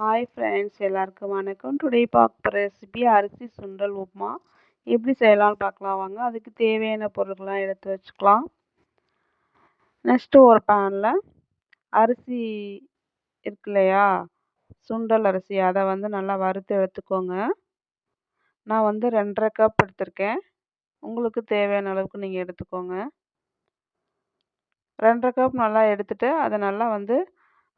Hi friends எல்லாருக்கும் வணக்கம். Today பார்க்க ரெசிபி அரிசி சுண்டல் உப்புமா. எப்படி செய்யலாம்னு பார்க்கலாம். வாங்க அதுக்கு தேவையான பொருட்கள்லாம் எடுத்து வச்சுக்கலாம். நெக்ஸ்ட்டு ஒரு பேனில் அரிசி இருக்கு இல்லையா? சுண்டல் அரிசி. அதை வந்து நல்லா வறுத்து எடுத்துக்கோங்க. நான் வந்து ரெண்டரை கப் எடுத்திருக்கேன். உங்களுக்கு தேவையான அளவுக்கு நீங்கள் எடுத்துக்கோங்க. ரெண்டரை கப் நல்லா எடுத்துகிட்டு அதை நல்லா வந்து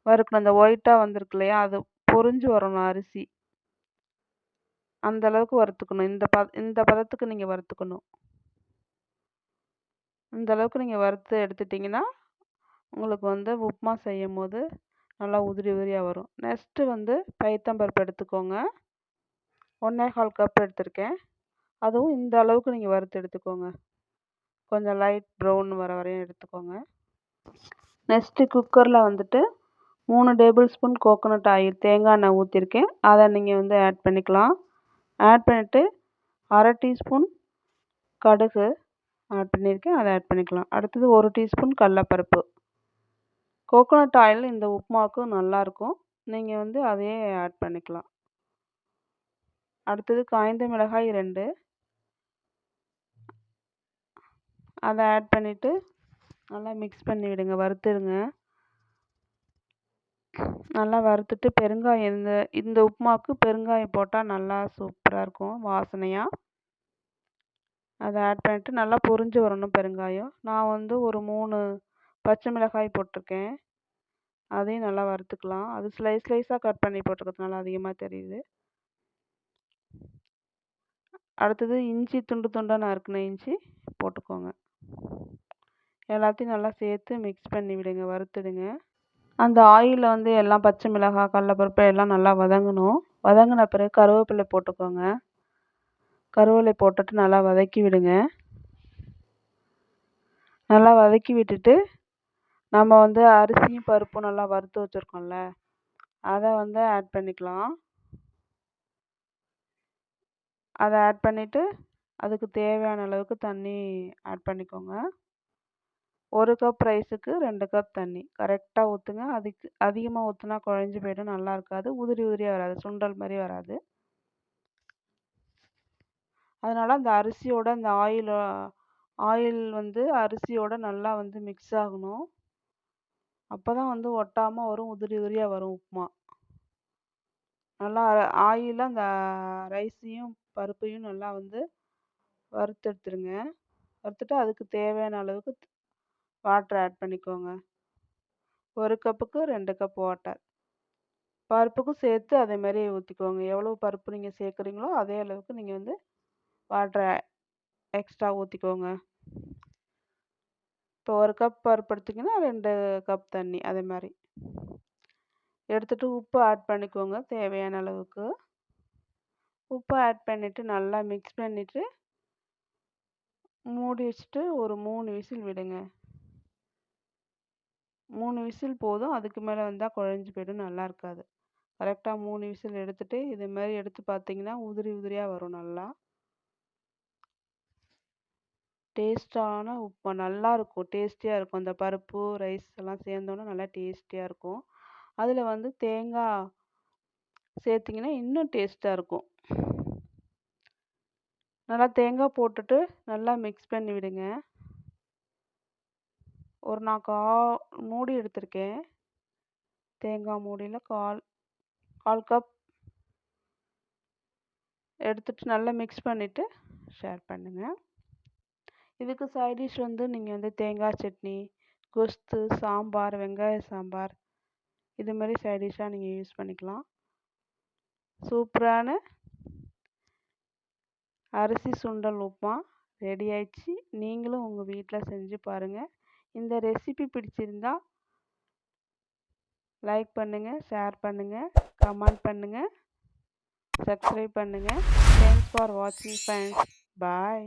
வறுக்கணும். அந்த ஒயிட்டாக வந்திருக்கு இல்லையா? அது பொரிஞ்சு வரணும் அரிசி. அந்த அளவுக்கு வறுத்துக்கணும். இந்த ப இந்த பதத்துக்கு நீங்கள் வறுத்துக்கணும். இந்த அளவுக்கு நீங்கள் வறுத்து எடுத்துட்டிங்கன்னா உங்களுக்கு வந்து உப்புமா செய்யும் போது நல்லா உதிரி உதிரியாக வரும். நெக்ஸ்ட்டு வந்து பைத்தம்பருப்பு எடுத்துக்கோங்க. ஒன்றே கால் கப் எடுத்திருக்கேன். அதுவும் இந்த அளவுக்கு நீங்கள் வறுத்து எடுத்துக்கோங்க. கொஞ்சம் லைட் ப்ரௌன் வர வரையும் எடுத்துக்கோங்க. நெக்ஸ்ட்டு குக்கரில் வந்துட்டு மூணு டேபிள் ஸ்பூன் கோகோனட் ஆயில் தேங்காய் எண்ணெய் ஊற்றிருக்கேன் அதை நீங்கள் வந்து ஆட் பண்ணிக்கலாம். ஆட் பண்ணிவிட்டு அரை டீஸ்பூன் கடுகு ஆட் பண்ணியிருக்கேன் அதை ஆட் பண்ணிக்கலாம். அடுத்தது ஒரு டீஸ்பூன் கடலப்பருப்பு. கோகோனட் ஆயில் இந்த உப்புமாவுக்கு நல்லாயிருக்கும் நீங்கள் வந்து அதையே ஆட் பண்ணிக்கலாம். அடுத்தது காய்ந்த மிளகாய் ரெண்டு. அதை ஆட் பண்ணிவிட்டு நல்லா மிக்ஸ் பண்ணி விடுங்க வறுத்துடுங்க. நல்லா வறுத்துட்டு பெருங்காயம் இந்த இந்த உப்புமாவுக்கு பெருங்காயம் போட்டால் நல்லா சூப்பராக இருக்கும் வாசனையாக அதை ஆட் பண்ணிட்டு நல்லா பொரிஞ்சு வரணும் பெருங்காயம். நான் வந்து ஒரு மூணு பச்சை மிளகாய் போட்டிருக்கேன். அதையும் நல்லா வறுத்துக்கலாம். அது ஸ்லைஸ் ஸ்லைஸாக கட் பண்ணி போட்டிருக்கிறதுனால அதிகமாக தெரியுது. அடுத்தது இஞ்சி துண்டு துண்டாக நான் நறுக்கின இஞ்சி போட்டுக்கோங்க. எல்லாத்தையும் நல்லா சேர்த்து மிக்ஸ் பண்ணி விடுங்க வறுத்துடுங்க. அந்த ஆயிலில் வந்து எல்லாம் பச்சை மிளகாய் கடலப்பருப்பு எல்லாம் நல்லா வதங்கணும். வதங்கின பிறகு கருவேப்பிலை போட்டுக்கோங்க. கருவேப்பிலை போட்டுட்டு நல்லா வதக்கி விடுங்க. நல்லா வதக்கி விட்டுட்டு நம்ம வந்து அரிசியும் பருப்பும் நல்லா வறுத்து வச்சுருக்கோம்ல அதை வந்து ஆட் பண்ணிக்கலாம். அதை ஆட் பண்ணிவிட்டு அதுக்கு தேவையான அளவுக்கு தண்ணி ஆட் பண்ணிக்கோங்க. ஒரு கப் ரைஸுக்கு ரெண்டு கப் தண்ணி. கரெக்டாக ஊற்றுங்க அதுக்கு அதிகமாக ஊற்றுனா குழஞ்சி போய்டும். நல்லா இருக்காது. உதிரி உதிரியாக வராது. சுண்டல் மாதிரி வராது. அதனால் அந்த அரிசியோட அந்த ஆயில் ஆயில் வந்து அரிசியோட நல்லா வந்து மிக்ஸ் ஆகணும். அப்போ தான் வந்து ஒட்டாமல் வரும். உதிரி உதிரியாக வரும் உப்புமா. நல்லா ஆயில் அந்த ரைஸையும் பருப்பையும் நல்லா வந்து வறுத்து எடுத்துருங்க வறுத்துட்டு அதுக்கு தேவையான அளவுக்கு வாட்டர் ஆட் பண்ணிக்கோங்க. ஒரு கப்புக்கு ரெண்டு கப் வாட்டர் பருப்புக்கும் சேர்த்து அதே மாதிரி ஊற்றிக்கோங்க எவ்வளோ பருப்பு நீங்கள் சேர்க்குறீங்களோ அதே அளவுக்கு நீங்கள் வந்து வாட்டரை எக்ஸ்ட்ரா ஊற்றிக்கோங்க இப்போ ஒரு கப் பருப்பு எடுத்திங்கன்னா ரெண்டு கப் தண்ணி அதே மாதிரி. எடுத்துகிட்டு உப்பு ஆட் பண்ணிக்கோங்க தேவையான அளவுக்கு. உப்பு ஆட் பண்ணிவிட்டு நல்லா மிக்ஸ் பண்ணிவிட்டு மூடி வச்சுட்டு ஒரு மூணு விசில் விடுங்க. மூணு விசில் போதும். அதுக்கு மேலே வந்தால் குழஞ்சி போய்டும். நல்லா இருக்காது. கரெக்டாக மூணு விசில் எடுத்துகிட்டு இது மாதிரி எடுத்து பார்த்தீங்கன்னா உதிரி உதிரியாக வரும் நல்லா. டேஸ்ட்டான உப்புமா நல்லா இருக்கும். டேஸ்டியாக இருக்கும். அந்த பருப்பு ரைஸ் எல்லாம் சேர்ந்தோன்னே நல்லா டேஸ்டியாக இருக்கும். அதில் வந்து தேங்காய் சேர்த்திங்கன்னா இன்னும் டேஸ்ட்டாக இருக்கும். நல்லா தேங்காய் போட்டுட்டு நல்லா மிக்ஸ் பண்ணி விடுங்க. ஒரு நான் கா மூடி எடுத்திருக்கேன். தேங்காய் மூடியில் கால் கால் கப் எடுத்துட்டு நல்லா மிக்ஸ் பண்ணிவிட்டு ஷேர் பண்ணுங்கள் இதுக்கு சைட் டிஷ் வந்து நீங்கள் வந்து தேங்காய் சட்னி கொஸ்து சாம்பார் வெங்காய சாம்பார் இது மாதிரி சைட் டிஷ்ஷாக நீங்கள் யூஸ் பண்ணிக்கலாம். சூப்பரான அரிசி சுண்டல் உப்புமா ரெடி ஆயிடுச்சு. நீங்களும் உங்கள் வீட்டில் செஞ்சு பாருங்கள் இந்த ரெசிபி பிடிச்சிருந்தா லைக் பண்ணுங்கள் ஷேர் பண்ணுங்கள் கமெண்ட் பண்ணுங்கள் சப்ஸ்கிரைப் பண்ணுங்கள் தேங்க்ஸ் ஃபார் வாட்சிங் ஃப்ரெண்ட்ஸ் பாய்